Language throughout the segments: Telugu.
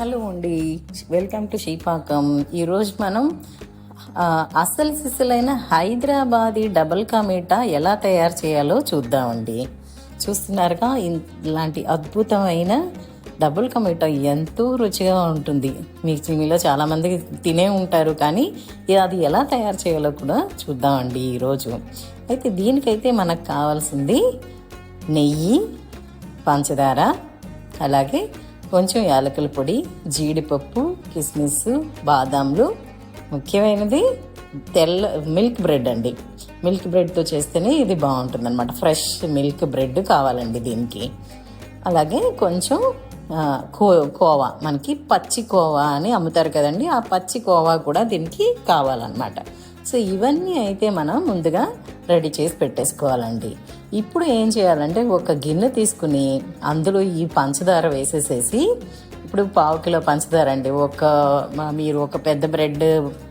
హలో అండి. వెల్కమ్ టు శ్రీపాకం ఈరోజు మనం అసలు సిసలైన హైదరాబాదీ డబల్ కా మీఠా ఎలా తయారు చేయాలో చూద్దామండి. చూస్తున్నారుగా ఇలాంటి అద్భుతమైన డబుల్ కా మీఠా ఎంతో రుచిగా ఉంటుంది. మీకు మీలో చాలామంది తినే ఉంటారు కానీ అది ఎలా తయారు చేయాలో కూడా చూద్దామండి ఈరోజు అయితే దీనికైతే మనకు కావాల్సింది నెయ్యి పంచదార అలాగే కొంచెం యాలకుల పొడి జీడిపప్పు కిస్మిస్ బాదాంలు ముఖ్యమైనది తెల్ల మిల్క్ బ్రెడ్ అండి. మిల్క్ బ్రెడ్తో చేస్తేనే ఇది బాగుంటుంది అనమాట ఫ్రెష్ మిల్క్ బ్రెడ్ కావాలండి దీనికి. అలాగే కొంచెం కో కోవా. మనకి పచ్చి కోవా అని అమ్ముతారు కదండి ఆ పచ్చి కోవా కూడా దీనికి కావాలన్నమాట. సో ఇవన్నీ అయితే మనం ముందుగా రెడీ చేసి పెట్టేసుకోవాలండి. ఇప్పుడు ఏం చేయాలంటే ఒక గిన్నె తీసుకుని అందులో ఈ పంచదార వేసేసేసి ఇప్పుడు పావు కిలో పంచదార అండి. ఒక మీరు ఒక పెద్ద బ్రెడ్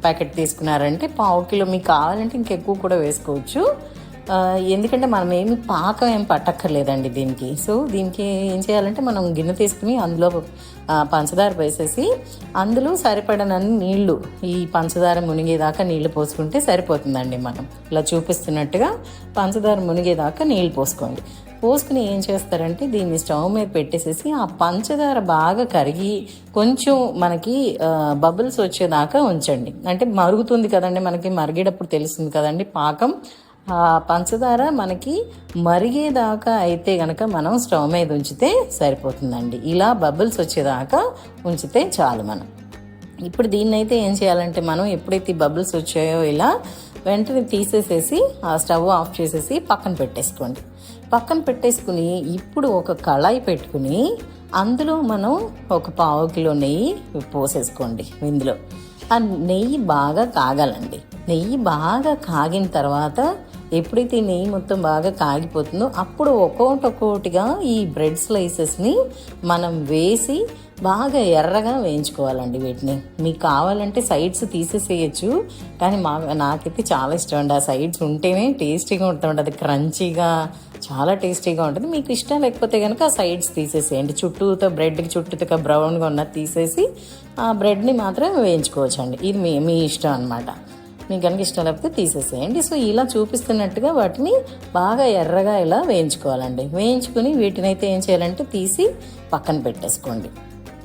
ప్యాకెట్ తీసుకున్నారంటే పావు కిలో మీకు కావాలంటే ఇంకెక్కువ కూడా వేసుకోవచ్చు. ఎందుకంటే మనం ఏమి పాకం ఏం పట్టక్కర్లేదండి దీనికి. సో దీనికి ఏం చేయాలంటే మనం గిన్నె తీసుకుని అందులో పంచదార వేసేసి అందులో సరిపడనన్ని నీళ్ళు ఈ పంచదార మునిగేదాకా నీళ్ళు పోసుకుంటే సరిపోతుందండి మనం. ఇలా చూపిస్తున్నట్టుగా పంచదార మునిగేదాకా నీళ్ళు పోసుకోండి. పోసుకుని ఏం చేస్తారంటే దీన్ని స్టవ్ మీద పెట్టేసేసి ఆ పంచదార బాగా కరిగి కొంచెం మనకి బబుల్స్ వచ్చేదాకా ఉంచండి. అంటే మరుగుతుంది కదండి మనకి మరిగేటప్పుడు తెలుస్తుంది కదండి పాకం. ఆ పంచదార మనకి మరిగేదాకా అయితే గనక మనం స్టవ్ మీద ఉంచితే సరిపోతుందండి. ఇలా బబుల్స్ వచ్చేదాకా ఉంచితే చాలు మనం. ఇప్పుడు దీన్ని అయితే ఏం చేయాలంటే మనం ఎప్పుడైతే బబుల్స్ వచ్చాయో ఇలా వెంటనే తీసేసేసి ఆ స్టవ్ ఆఫ్ చేసేసి పక్కన పెట్టేసుకోండి. పక్కన పెట్టేసుకుని ఇప్పుడు ఒక కళాయి పెట్టుకుని అందులో మనం ఒక పావు కిలో నెయ్యి పోసేసుకోండి ఇందులో. ఆ నెయ్యి బాగా కాగాలండి. నెయ్యి బాగా కాగిన తర్వాత ఎప్పుడైతే ఈ నెయ్యి మొత్తం బాగా కాగిపోతుందో అప్పుడు ఒక్కొక్కటి ఒక్కొక్కటిగా ఈ బ్రెడ్ స్లైసెస్ని మనం వేసి బాగా ఎర్రగా వేయించుకోవాలండి వీటిని. మీకు కావాలంటే సైడ్స్ తీసేసేయచ్చు కానీ మా నాకైతే చాలా ఇష్టం అండి. ఆ సైడ్స్ ఉంటేనే టేస్టీగా ఉంటుంది అది క్రంచీగా చాలా టేస్టీగా ఉంటుంది. మీకు ఇష్టం లేకపోతే కనుక ఆ సైడ్స్ తీసేసేయండి. చుట్టూతో బ్రెడ్కి చుట్టూతో బ్రౌన్గా ఉన్నది తీసేసి ఆ బ్రెడ్ని మాత్రం వేయించుకోవచ్చు అండి ఇది మీ మీ ఇష్టం అనమాట మీకు కనుక ఇష్టం లేకపోతే తీసేసేయండి. సో ఇలా చూపిస్తున్నట్టుగా వాటిని బాగా ఎర్రగా ఇలా వేయించుకోవాలండి. వేయించుకుని వీటిని అయితే ఏం చేయాలంటే తీసి పక్కన పెట్టేసుకోండి.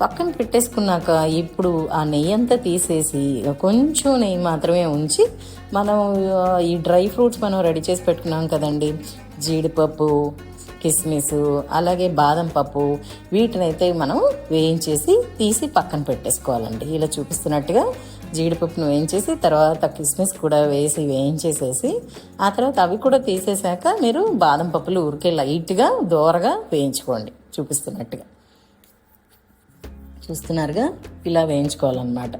పక్కన పెట్టేసుకున్నాక ఇప్పుడు ఆ నెయ్యి అంతా తీసేసి కొంచెం నెయ్యి మాత్రమే ఉంచి మనం ఈ డ్రై ఫ్రూట్స్ మనం రెడీ చేసి పెట్టుకున్నాం కదండి. జీడిపప్పు కిస్మిస్ అలాగే బాదం పప్పు వీటినైతే మనం వేయించేసి తీసి పక్కన పెట్టేసుకోవాలండి. ఇలా చూపిస్తున్నట్టుగా జీడిపప్పును వేయించేసి తర్వాత కిస్మిస్ కూడా వేసి వేయించేసేసి ఆ తర్వాత అవి కూడా తీసేసాక మీరు బాదం పప్పులు ఉరికే లైట్గా దోరగా వేయించుకోండి. చూపిస్తున్నట్టుగా. చూస్తున్నారుగా? ఇలా వేయించుకోవాలన్నమాట.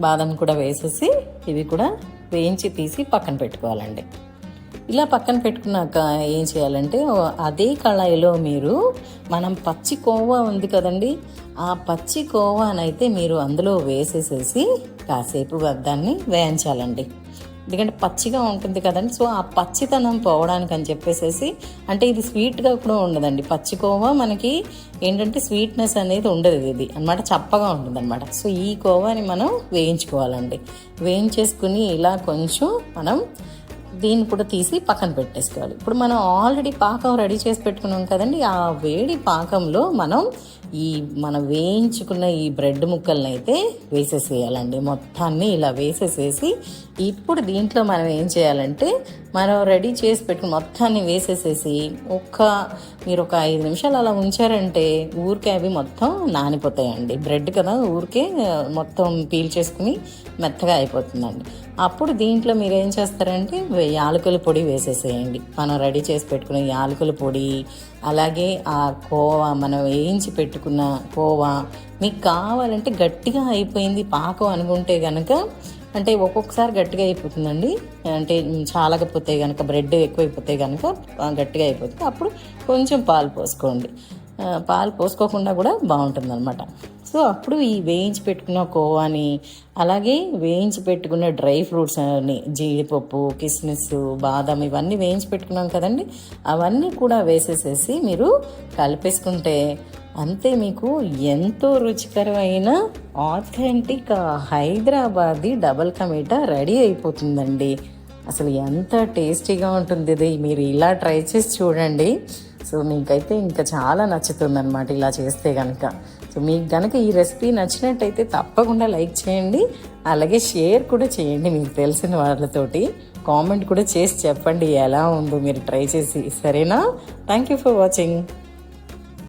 బాదం కూడా వేసేసి ఇవి కూడా వేయించి తీసి పక్కన పెట్టుకోవాలండి. ఇలా పక్కన పెట్టుకున్నాక ఏం చేయాలంటే అదే కళాయిలో మీరు మనం పచ్చి కోవా ఉంది కదండి ఆ పచ్చి కోవానైతే మీరు అందులో వేసేసేసి కాసేపు దాన్ని వేయించాలండి. ఎందుకంటే పచ్చిగా ఉంటుంది కదండి సో ఆ పచ్చితనం పోవడానికి అని చెప్పేసేసి అంటే ఇది స్వీట్గా కూడా ఉండదండి. పచ్చి కోవా మనకి ఏంటంటే స్వీట్నెస్ అనేది ఉండదు ఇది అన్నమాట చప్పగా ఉంటుంది అనమాట సో ఈ కోవాని మనం వేయించుకోవాలండి. వేయించేసుకుని ఇలా కొంచెం మనం దీన్ని కూడా తీసి పక్కన పెట్టేసుకోవాలి. ఇప్పుడు మనం ఆల్రెడీ పాకం రెడీ చేసి పెట్టుకున్నాం కదండి ఆ వేడి పాకంలో మనం ఈ మనం వేయించుకున్న ఈ బ్రెడ్ ముక్కల్ని అయితే వేసేసేయాలండి. మొత్తాన్ని ఇలా వేసేసేసి ఇప్పుడు దీంట్లో మనం ఏం చేయాలంటే మనం రెడీ చేసి పెట్టుకుని మొత్తాన్ని వేసేసేసి ఒక్క మీరు ఒక ఐదు నిమిషాలు అలా ఉంచారంటే ఊరికే అవి మొత్తం నానిపోతాయండి. బ్రెడ్ కదా ఊరికే మొత్తం పీల్ చేసుకుని మెత్తగా అయిపోతుందండి. అప్పుడు దీంట్లో మీరు ఏం చేస్తారంటే యాలకుల పొడి వేసేసేయండి. మనం రెడీ చేసి పెట్టుకున్న యాలకుల పొడి అలాగే ఆ కోవా మనం వేయించి పెట్టుకున్న కోవా మీకు కావాలంటే గట్టిగా అయిపోయింది పాకం అనుకుంటే కనుక అంటే ఒక్కొక్కసారి గట్టిగా అయిపోతుందండి. అంటే చాలకపోతే కనుక బ్రెడ్ ఎక్కువైపోతే కనుక గట్టిగా అయిపోతుంది. అప్పుడు కొంచెం పాలు పోసుకోండి. పాలు పోసుకోకుండా కూడా బాగుంటుంది అనమాట సో అప్పుడు ఈ వేయించి పెట్టుకున్న కోవాని అలాగే వేయించి పెట్టుకున్న డ్రై ఫ్రూట్స్ అని జీడిపప్పు కిస్మిస్ బాదం ఇవన్నీ వేయించి పెట్టుకున్నాం కదండి. అవన్నీ కూడా వేసేసేసి మీరు కలిపేసుకుంటే అంతే మీకు ఎంతో రుచికరమైన ఆథెంటిక్ హైదరాబాదీ డబల్ కమీటా రెడీ అయిపోతుందండి. అసలు ఎంత టేస్టీగా ఉంటుంది ఇది మీరు ఇలా ట్రై చేసి చూడండి. సో మీకైతే ఇంకా చాలా నచ్చుతుంది అనమాట ఇలా చేస్తే కనుక సో మీకు కనుక ఈ రెసిపీ నచ్చినట్టయితే తప్పకుండా లైక్ చేయండి. అలాగే షేర్ కూడా చేయండి మీకు తెలిసిన వాళ్ళతోటి. కామెంట్ కూడా చేసి చెప్పండి ఎలా ఉందో మీరు ట్రై చేసి. సరేనా? Thank you for watching.